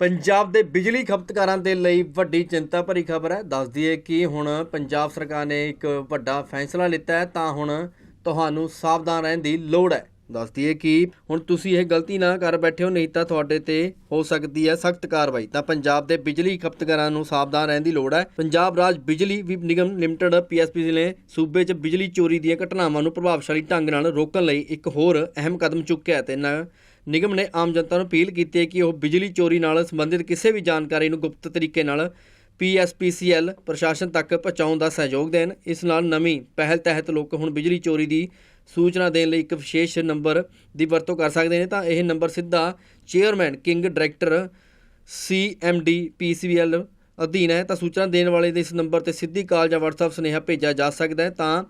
ਪੰਜਾਬ ਦੇ ਬਿਜਲੀ ਖਪਤਕਾਰਾਂ ਦੇ ਲਈ ਵੱਡੀ ਚਿੰਤਾ ਭਰੀ ਖਬਰ ਹੈ। ਦੱਸ ਦਈਏ ਕਿ ਹੁਣ ਪੰਜਾਬ ਸਰਕਾਰ ਨੇ ਇੱਕ ਵੱਡਾ ਫੈਸਲਾ ਲਿੱਤਾ ਹੈ, ਤਾਂ ਹੁਣ ਤੁਹਾਨੂੰ ਸਾਵਧਾਨ ਰਹਿਣ ਦੀ ਲੋੜ ਹੈ। ਦੱਸ ਦਈਏ ਕਿ ਹੁਣ ਤੁਸੀਂ ਇਹ ਗਲਤੀ ਨਾ ਕਰ ਬੈਠੇ ਹੋ ਨਹੀਂ ਤਾਂ ਤੁਹਾਡੇ ਤੇ ਹੋ ਸਕਦੀ ਹੈ ਸਖਤ ਕਾਰਵਾਈ। ਤਾਂ ਪੰਜਾਬ ਦੇ ਬਿਜਲੀ ਖਪਤਕਾਰਾਂ ਨੂੰ ਸਾਵਧਾਨ ਰਹਿਣ ਦੀ ਲੋੜ ਹੈ। ਪੰਜਾਬ ਰਾਜ ਬਿਜਲੀ ਵਿ- ਨਿਗਮ ਲਿਮਟਿਡ ਪੀਐਸਪੀ ਨੇ ਸੂਬੇ 'ਚ ਬਿਜਲੀ ਚੋਰੀ ਦੀਆਂ ਘਟਨਾਵਾਂ ਨੂੰ ਪ੍ਰਭਾਵਸ਼ਾਲੀ ਢੰਗ ਨਾਲ ਰੋਕਣ ਲਈ ਇੱਕ ਹੋਰ ਅਹਿਮ ਕਦਮ ਚੁੱਕਿਆ ਹੈ ਤੇ ਨਿਗਮ ਨੇ ਆਮ ਜਨਤਾ ਨੂੰ ਅਪੀਲ ਕੀਤੀ ਹੈ ਕਿ ਉਹ ਬਿਜਲੀ ਚੋਰੀ ਨਾਲ ਸੰਬੰਧਿਤ ਕਿਸੇ ਵੀ ਜਾਣਕਾਰੀ ਨੂੰ ਗੁਪਤ ਤਰੀਕੇ ਨਾਲ ਪੀਐਸਪੀਸੀਐਲ ਪ੍ਰਸ਼ਾਸਨ ਤੱਕ ਪਹੁੰਚਾਉਣ ਦਾ ਸਹਿਯੋਗ ਦੇਣ। ਇਸ ਨਾਲ ਨਵੀਂ ਪਹਿਲ ਤਹਿਤ ਲੋਕ ਹੁਣ ਬਿਜਲੀ ਚੋਰੀ ਦੀ ਸੂਚਨਾ ਦੇਣ ਲਈ ਇੱਕ ਵਿਸ਼ੇਸ਼ ਨੰਬਰ ਦੀ ਵਰਤੋਂ ਕਰ ਸਕਦੇ ਨੇ ਤਾਂ ਇਹ ਨੰਬਰ ਸਿੱਧਾ chairman, king director CMD PCBL ਅਧੀਨ ਹੈ। ਤਾਂ ਸੂਚਨਾ ਦੇਣ ਵਾਲੇ ਦੇ ਇਸ ਨੰਬਰ ਤੇ ਸਿੱਧੀ ਕਾਲ ਜਾਂ WhatsApp ਸੁਨੇਹਾ ਭੇਜਿਆ ਜਾ ਸਕਦਾ ਹੈ। ਤਾਂ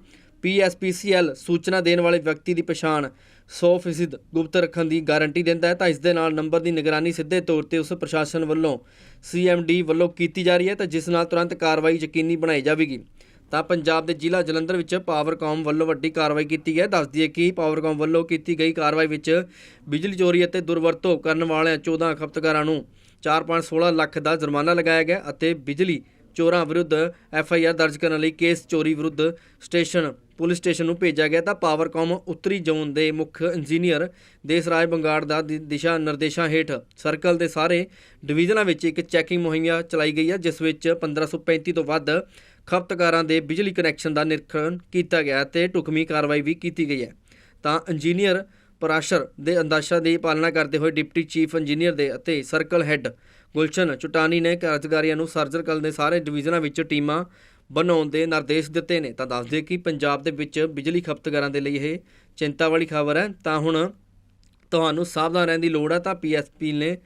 ਪੀਐਸਪੀਸੀਐਲ ਸੂਚਨਾ ਦੇਣ ਵਾਲੇ ਵਿਅਕਤੀ ਦੀ ਪਛਾਣ 100% ਗੁਪਤ ਰੱਖਣ ਦੀ ਗਾਰੰਟੀ ਦਿੰਦਾ ਹੈ, ਤਾਂ ਇਸ ਦੇ ਨਾਲ ਨੰਬਰ ਦੀ ਨਿਗਰਾਨੀ ਸਿੱਧੇ ਤੌਰ ਤੇ ਉਸ ਪ੍ਰਸ਼ਾਸਨ ਵੱਲੋਂ ਸੀਐਮਡੀ ਵੱਲੋਂ ਕੀਤੀ ਜਾ ਰਹੀ ਹੈ, ਤਾਂ ਜਿਸ ਨਾਲ ਤੁਰੰਤ ਕਾਰਵਾਈ ਯਕੀਨੀ ਬਣਾਈ ਜਾਵੇਗੀ। ਤਾਂ ਪੰਜਾਬ ਦੇ ਜ਼ਿਲ੍ਹਾ ਜਲੰਧਰ ਵਿੱਚ ਪਾਵਰਕਾਮ ਵੱਲੋਂ ਵੱਡੀ ਕਾਰਵਾਈ ਕੀਤੀ ਹੈ, ਦੱਸਦੀ ਹੈ ਕਿ ਪਾਵਰਕਾਮ ਵੱਲੋਂ ਕੀਤੀ ਗਈ ਕਾਰਵਾਈ ਵਿੱਚ ਬਿਜਲੀ ਚੋਰੀ ਅਤੇ ਦੁਰਵਰਤੋਂ ਕਰਨ ਵਾਲਿਆਂ 14 ਖਪਤਕਾਰਾਂ ਨੂੰ 4.16 ਲੱਖ ਦਾ ਜੁਰਮਾਨਾ ਲਗਾਇਆ ਗਿਆ ਅਤੇ ਬਿਜਲੀ ਚੋਰਾਂ ਵਿਰੁੱਧ ਐਫ ਆਈ ਆਰ ਦਰਜ ਕਰਨ ਲਈ ਕੇਸ ਚੋਰੀ ਵਿਰੁੱਧ ਸਟੇਸ਼ਨ ਪੁਲਿਸ ਸਟੇਸ਼ਨ ਨੂੰ ਭੇਜਿਆ ਗਿਆ ਤਾਂ ਪਾਵਰਕਾਮ ਉੱਤਰੀ ਜ਼ੋਨ ਦੇ ਮੁੱਖ ਇੰਜੀਨੀਅਰ ਦੇਸਰਾਜ ਬੰਗਾੜ ਦਾ ਦਿਸ਼ਾ ਨਿਰਦੇਸ਼ਾਂ ਹੇਠ ਸਰਕਲ ਦੇ ਸਾਰੇ ਡਿਵੀਜ਼ਨਾਂ ਵਿੱਚ ਇੱਕ ਚੈਕਿੰਗ ਮੁਹੱਈਆ ਚਲਾਈ ਗਈ ਹੈ, ਜਿਸ ਵਿੱਚ 1535 ਤੋਂ ਵੱਧ ਖਪਤਕਾਰਾਂ ਦੇ ਬਿਜਲੀ ਕਨੈਕਸ਼ਨ ਦਾ ਨਿਰੀਖਣ ਕੀਤਾ ਗਿਆ ਤੇ ਢੁਕਵੀਂ ਕਾਰਵਾਈ ਵੀ ਕੀਤੀ ਗਈ ਹੈ। ਤਾਂ ਇੰਜੀਨੀਅਰ ਪਰਾਸ਼ਰ ਦੇ ਅੰਦਾਸ਼ਾਂ ਦੀ ਪਾਲਣਾ ਕਰਦੇ ਹੋਏ ਡਿਪਟੀ ਚੀਫ ਇੰਜੀਨੀਅਰ ਦੇ ਅਤੇ ਸਰਕਲ ਹੈੱਡ ਗੁਲਸ਼ਨ ਚੁਟਾਨੀ ਨੇ ਕਾਰਜਕਾਰੀਆਂ ਨੂੰ ਸਰਜਰਕਲ ਦੇ ਸਾਰੇ ਡਿਵੀਜ਼ਨਾਂ ਵਿੱਚ ਟੀਮਾਂ ਬਣਾਉਣ ਦੇ ਨਿਰਦੇਸ਼ ਦਿੱਤੇ ਨੇ। ਤਾਂ ਦੱਸ ਦੱਸਦੇ ਕਿ ਪੰਜਾਬ ਦੇ ਵਿੱਚ ਬਿਜਲੀ ਖਪਤਕਾਰਾਂ ਦੇ ਲਈ ਇਹ ਚਿੰਤਾ ਵਾਲੀ ਖਬਰ ਹੈ। ਤਾਂ ਹੁਣ ਤੁਹਾਨੂੰ ਸਾਵਧਾਨ ਰਹਿਣ ਦੀ ਲੋੜ ਹੈ। ਤਾਂ ਪੀਐਸਪੀ ਨੇ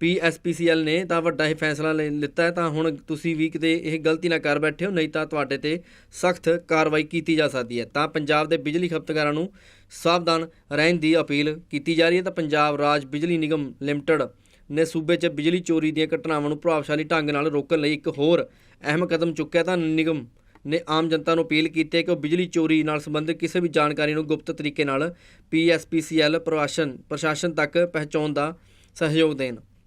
ਪੀਐਸਪੀਸੀਐਲ ਨੇ ਤਾਂ ਵੱਡਾ ਇਹ ਫੈਸਲਾ ਲੈ ਲਿੱਤਾ ਹੈ। ਤਾਂ ਹੁਣ ਤੁਸੀਂ ਵੀ ਕਿਤੇ ਇਹ ਗਲਤੀ ਨਾ ਕਰ ਬੈਠੇ ਹੋ, ਨਹੀਂ ਤਾਂ ਤੁਹਾਡੇ ਤੇ ਸਖਤ ਕਾਰਵਾਈ ਕੀਤੀ ਜਾ ਸਕਦੀ ਹੈ। ਤਾਂ ਪੰਜਾਬ ਦੇ ਬਿਜਲੀ ਖਪਤਕਾਰਾਂ ਨੂੰ ਸਾਵਧਾਨ ਰਹਿਣ ਦੀ ਅਪੀਲ ਕੀਤੀ ਜਾ ਰਹੀ ਹੈ। ਤਾਂ ਪੰਜਾਬ ਰਾਜ ਬਿਜਲੀ ਨਿਗਮ ਲਿਮਟਿਡ ਨੇ ਸੂਬੇ 'ਚ ਬਿਜਲੀ ਚੋਰੀ ਦੀਆਂ ਘਟਨਾਵਾਂ ਨੂੰ ਪ੍ਰਭਾਵਸ਼ਾਲੀ ਢੰਗ ਨਾਲ ਰੋਕਣ ਲਈ ਇੱਕ ਹੋਰ ਅਹਿਮ ਕਦਮ ਚੁੱਕਿਆ ਤਾਂ ਨਿਗਮ ਨੇ ਆਮ ਜਨਤਾ ਨੂੰ ਅਪੀਲ ਕੀਤੀ ਹੈ ਕਿ ਉਹ ਬਿਜਲੀ ਚੋਰੀ ਨਾਲ ਸੰਬੰਧਿਤ ਕਿਸੇ ਵੀ ਜਾਣਕਾਰੀ ਨੂੰ ਗੁਪਤ ਤਰੀਕੇ ਨਾਲ ਪੀਐਸਪੀਸੀਐਲ ਪ੍ਰਸ਼ਾਸਨ ਪ੍ਰਸ਼ਾਸਨ ਤੱਕ ਪਹੁੰਚਾਉਣ ਦਾ ਸਹਿਯੋਗ ਦੇਣ।